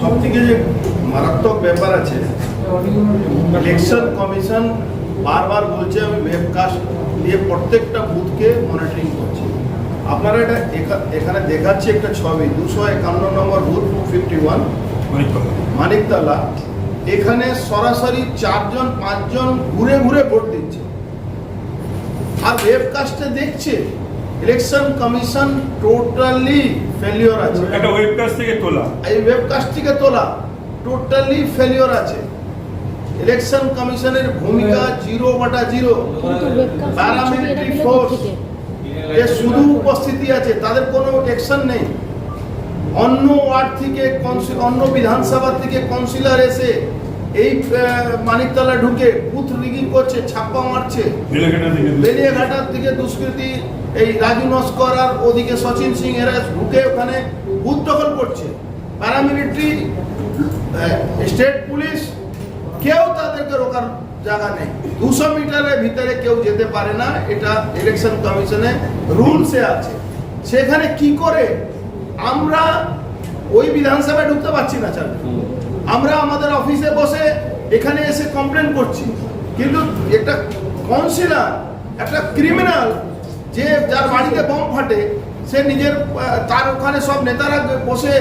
সব থেকে যে মারাত্মক ব্যাপার আছে ইলেকশন কমিশন বারবার বলছে আমি ওয়েবকাস্ট দিয়ে প্রত্যেকটা বুথকে মনিটরিং করছি। আপনারা এটা এখানে দেখাচ্ছি একটা ছবি, দুশো একান্ন number booth two fifty one Maniktala. এখানে সরাসরি চারজন, পাঁচজন ঘুরে ঘুরে ভোট দিচ্ছে। আর ওয়েবকাস্টে দেখছে ইলেকশন কমিশন টোটালি ফেলিওর আছে। একটা ওয়েবকাস্ট থেকে তোলা। এই ওয়েবকাস্ট থেকে তোলা টোটালি ফেলিওর আছে। ইলেকশন কমিশনের ভূমিকা জিরো বাটা জিরো। প্যারামিলিটারি ফোর্স যে শুধু উপস্থিতি আছে তাদের কোনো অ্যাকশন নেই। অন্য ওয়ার্ড থেকে কাউন্সিল অন্য বিধানসভা থেকে কাউন্সিলর এসে এই মানিকতলা ঢুকে বুথ রিগিং করছে ছাপ্পা মারছে। বেলিয়াঘাটার থেকে দুষ্কৃতী এই রাজু নস্কর আর ওদিকে সচিন সিং এরা ঢুকে ওখানে বুথ দখল করছে। প্যারামিলিটারি স্টেট পুলিশ কেউ তাদেরকে রোকার জায়গা নেই। দুশো মিটারের ভিতরে কেউ যেতে পারে না। এটা ইলেকশন কমিশনে রুলসে আছে। সেখানে কি করে আমরা ওই বিধানসভায় ঢুকতে পারছি না চাল আমরা আমাদের অফিসে বসে এখানে এসে কমপ্লেন করছি। কিন্তু একটা কাউন্সিলর একটা ক্রিমিনাল যে যার বাড়িতে বম ফাটে সে নিজের তার ওখানে সব নেতারা বসে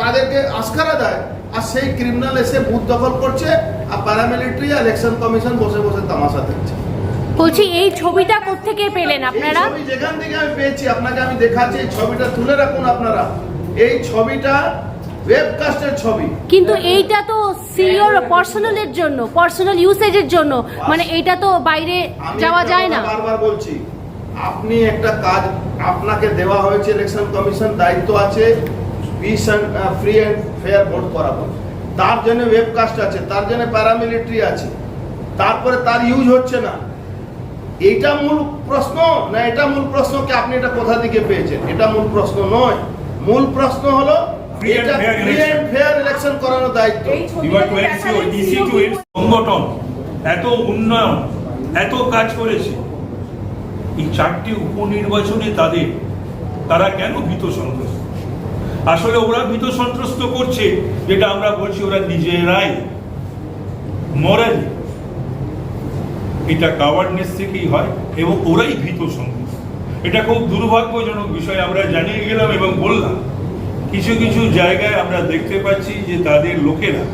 তাদেরকে আস্কারা দেয়। আর সেই ক্রিমিনাল এসে বুথ দখল করছে আর প্যারামিলিটারি ইলেকশন কমিশন বসে বসে তামাশা দেখছে। বলছি এই ছবিটা কোত্থেকে পেলেন আপনারা? ছবি যেখান থেকে আমি পেয়েছি আপনাকে আমি দেখাচ্ছি এই ছবিটা তুলে রাখুন আপনারা। এই ছবিটা ওয়েবকাস্টের ছবি। কিন্তু এইটা তো সিওর পার্সোনালের জন্য পার্সোনাল ইউসেজের জন্য। মানে এইটা তো বাইরে আমি যাওয়া যায় না। বারবার বলছি আপনি একটা কাজ আপনাকে দেওয়া হয়েছে ইলেকশন কমিশন দায়িত্ব আছে peace and free and fair vote করাবো। তার জন্য ওয়েবকাস্ট আছে তার জন্য প্যারামিলিটারি আছে তারপরে তার ইউজ হচ্ছে না। এইটা মূল প্রশ্ন না এটা মূল প্রশ্ন কি আপনি এটা কোথা থেকে পেয়েছেন? এটা মূল প্রশ্ন নয়। মূল প্রশ্ন হলো এটা ইলেকশন করানোর দায়িত্ব। সংগঠন এত উন্নয়ন এত কাজ করেছে। এই চারটি উপনির্বাচনে তাদের, তারা কেন ভীত সন্ত্রস্ত? আসলে ওরা ভীত সন্ত্রস্ত করছে, যেটা আমরা বলছি ওরা নিজেরাই মরালি এটা কাওয়ার্ডনেস থেকেই হয় এবং ওরাই ভীত সন্ত্রস্ত। এটা খুব দুর্ভাগ্যজনক বিষয়, আমরা জানিয়ে গেলাম এবং বললাম। কিছু কিছু জায়গায় আমরা দেখতে পাচ্ছি যে তাদের লোকেরা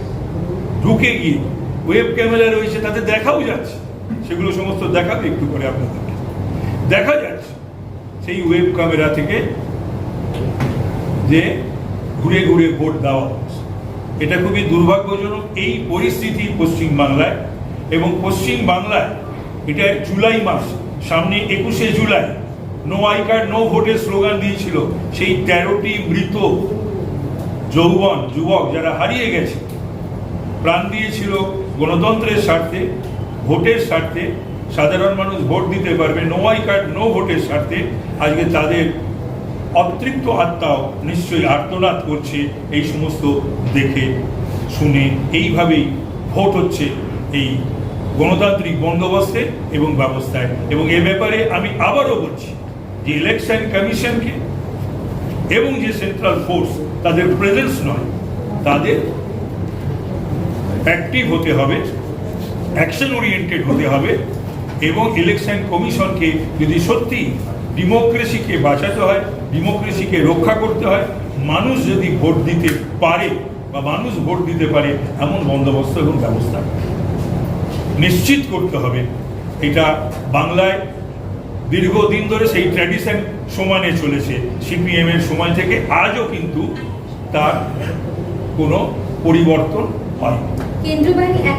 ঢুকে গিয়ে ওয়েব ক্যামেরা রয়েছে তাতে দেখাও যাচ্ছে। সেগুলো সমস্ত দেখাবে একটু করে আপনাদেরকে। দেখা যাচ্ছে সেই ওয়েব ক্যামেরা থেকে যে ঘুরে ঘুরে ভোট দেওয়া হচ্ছে। এটা খুবই দুর্ভাগ্যজনক। এই পরিস্থিতি পশ্চিম বাংলায় এবং পশ্চিম বাংলায় এটা জুলাই মাস, সামনে একুশে July no I card no ভোটের স্লোগান দিয়েছিল। সেই তেরোটি মৃত যৌবন, যুবক যারা হারিয়ে গেছে, প্রাণ দিয়েছিল গণতন্ত্রের স্বার্থে, ভোটের স্বার্থে সাধারণ মানুষ ভোট দিতে পারবে নো আই কার্ড নো ভোটের স্বার্থে। আজকে তাদের অতৃপ্ত আত্মাও নিশ্চয়ই আর্তনাদ করছে এই সমস্ত দেখে শুনে। এইভাবেই ভোট হচ্ছে এই গণতান্ত্রিক বন্দোবস্তে এবং ব্যবস্থায়। এবং এ ব্যাপারে আমি আবারও বলছি যে ইলেকশন কমিশনকে এবং যে সেন্ট্রাল ফোর্স তাদের প্রেজেন্স নয়, তাদের অ্যাক্টিভ হতে হবে অ্যাকশন ওরিয়েন্টেড হতে হবে। এবং ইলেকশন কমিশনকে যদি সত্যি ডেমোক্রেসিকে বাঁচাতে হয় ডেমোক্রেসিকে রক্ষা করতে হয়, মানুষ যদি ভোট দিতে পারে বা মানুষ ভোট দিতে পারে, এমন বন্দোবস্ত এবং ব্যবস্থা নিশ্চিত করতে হবে। এটা বাংলায় দীর্ঘদিন ধরে সেই ট্র্যাডিশন সমানে চলেছে। সিপিএম এর সময় থেকে আজও কিন্তু তার কোনো পরিবর্তন এক